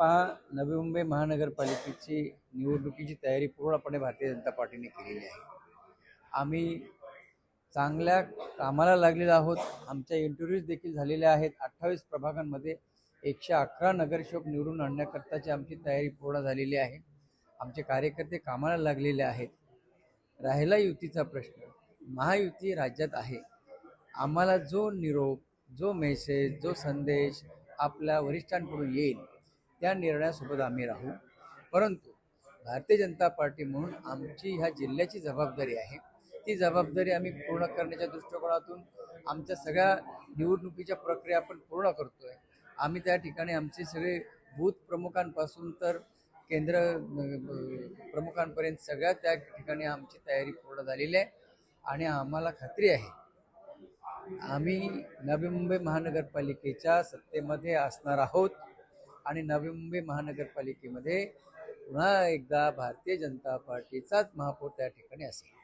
पहा नवी मुंबई महानगरपालिकेची निवडणुकीची तयारी पूर्णपणे भारतीय जनता पार्टीने केलेली आहे. आम्ही चांगल्या कामाला लागलेलो आहोत. आमच्या इंटरव्ह्यूज देखील झालेल्या आहेत. अठ्ठावीस प्रभागांमध्ये एकशे अकरा नगरसेवक निवडून आणण्याकरताची आमची तयारी पूर्ण झालेली आहे. आमचे कार्यकर्ते कामाला लागलेले आहेत. राहिला युतीचा प्रश्न. महायुती राज्यात आहे. आम्हाला जो निरोप जो मेसेज जो संदेश आपल्या वरिष्ठांकडून येईल त्या निर्णयासोबत आम्ही राहू. परंतु भारतीय जनता पार्टी म्हणून आमची ह्या जिल्ह्याची जबाबदारी आहे. ती जबाबदारी आम्ही पूर्ण करण्याच्या दृष्टिकोनातून आमच्या सगळ्या निवडणुकीच्या प्रक्रिया आपण पूर्ण करतोय. आम्ही त्या ठिकाणी आमचे सगळे बूथ प्रमुखांपासून तर केंद्र प्रमुखांपर्यंत सगळ्या त्या ठिकाणी आमची तयारी पूर्ण झालेली आहे आणि आम्हाला खात्री आहे. आम्ही नवी मुंबई महानगरपालिकेच्या सत्तेमध्ये असणार आहोत. आणि नवी मुंबई महानगरपालिकेमध्ये पुन्हा एकदा भारतीय जनता पार्टीचाच महापौर त्या ठिकाणी असेल.